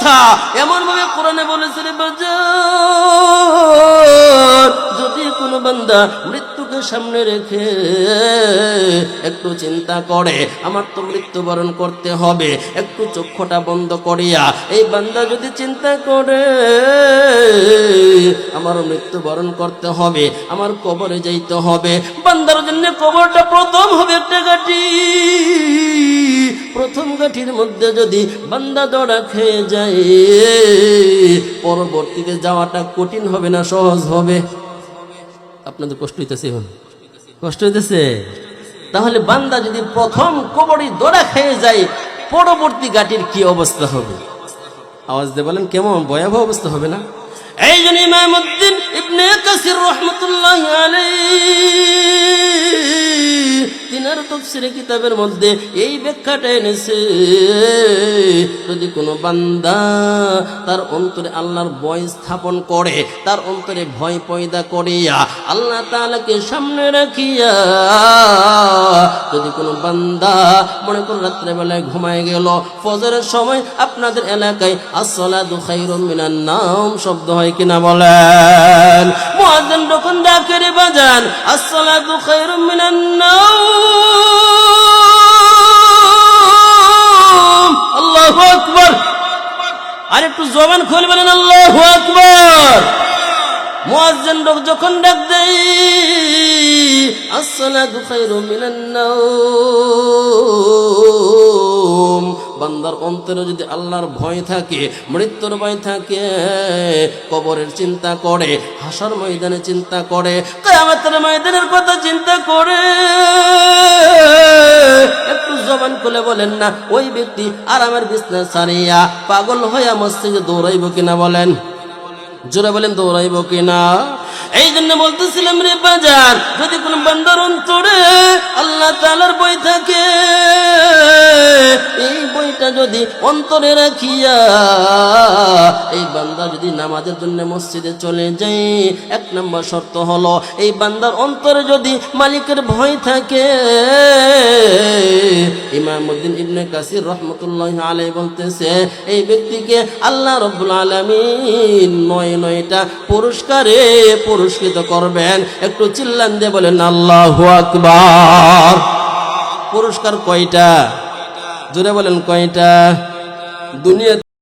কথা এমন ভাবে কোরআনে বলেছে রে যদি কোনো বান্দা মৃত্যুকে সামনে রেখে একটু চিন্তা করে, আমার তো মৃত্যুবরণ করতে হবে, একটু চক্ষুটা বন্ধ করিয়া, এই বান্দা যদি চিন্তা করে, আমার মৃত্যুবরণ করতে হবে, আমার কবরে যাইতে হবে, বান্দার জন্য কবরটা প্রথম হবে একটা গাঠি গাঠির মধ্যে যদি বান্দা দড়া খেয়ে যায়, পরবর্তীতে যাওয়াটা কঠিন হবে না, সহজ হবে? আপনাদের কষ্ট হইতেছে কষ্ট হইতেছে? তাহলে বান্দা যদি প্রথম কবরই দড়া খেয়ে যায়, পরবর্তী গাটির কি অবস্থা হবে? আওয়াজ দিয়ে বলেন, কেমন ভয়াবহ অবস্থা হবে না? এই জন্য ইমামুদ্দিন ইবনে কাসির রহমতুল্লাহ তফসিরে কিতাবের মধ্যে এই ব্যাখ্যাটা এনেছে। যদি কোনো বান্দা তার অন্তরে আল্লাহর ভয় স্থাপন করে, তার অন্তরে ভয় পয়দা করিয়া আল্লাহ তাআলাকে সামনে রাখিয়া, যদি কোনো বান্দা মনে করুন রাত্রেবেলায় ঘুমায় গেল, ফজরের সময় আপনাদের এলাকায় আসসালাতু খাইরুম মিনান নাম শব্দ হয় কিনা বলেন। মুয়াজ্জিন যখন ডাকে রে বাজান, আসসালাতু খাইরুম মিনান নাম আল্লাহু আকবার। আর একটু জবান খুলে বলেন, আল্লাহু আকবার। মুয়াজ্জিন লোক যখন ডাক দেয়, আসসালাতু খায়রু মিনান নাওম। বান্দার অন্তরে যদি আল্লাহর ভয় থাকে, মৃত্যুর ভয় থাকে, কবরের চিন্তা করে, হাসার ময়দানে চিন্তা করে, কিয়ামতের ময়দানের কথা চিন্তা করে, একটু জবান খুলে বলেন না, ওই ব্যক্তি আরামের বিছনা ছাড়িয়া পাগল হইয়া মসজিদে দৌড়াইব কিনা বলেন? জোরে বলেন, দৌড়াইব কিনা? এই জন্য বলতেছিলাম রে বাজার, যদি কোন বান্দার অন্তরে আল্লাহ তালার যদি অন্তরে রাখিয়া এই বান্দা যদি নামাজের জন্য মসজিদে চলে যায়, এক নম্বর শর্ত হলো এই বান্দার অন্তরে যদি মালিকের ভয় থাকে। ইমামুদ্দিন ইবনে কাসির রহমতুল্লাহ আলাই বলতেছে, এই ব্যক্তিকে আল্লাহ রব্বুল আলামিন নয় নয়টা পুরস্কারে পুরস্কৃত করবেন। একটু চিল্লান দিয়ে বলেন, আল্লাহ আকবার। পুরস্কার কয়টা? জোরে বলেন কয়টা? দুনিয়া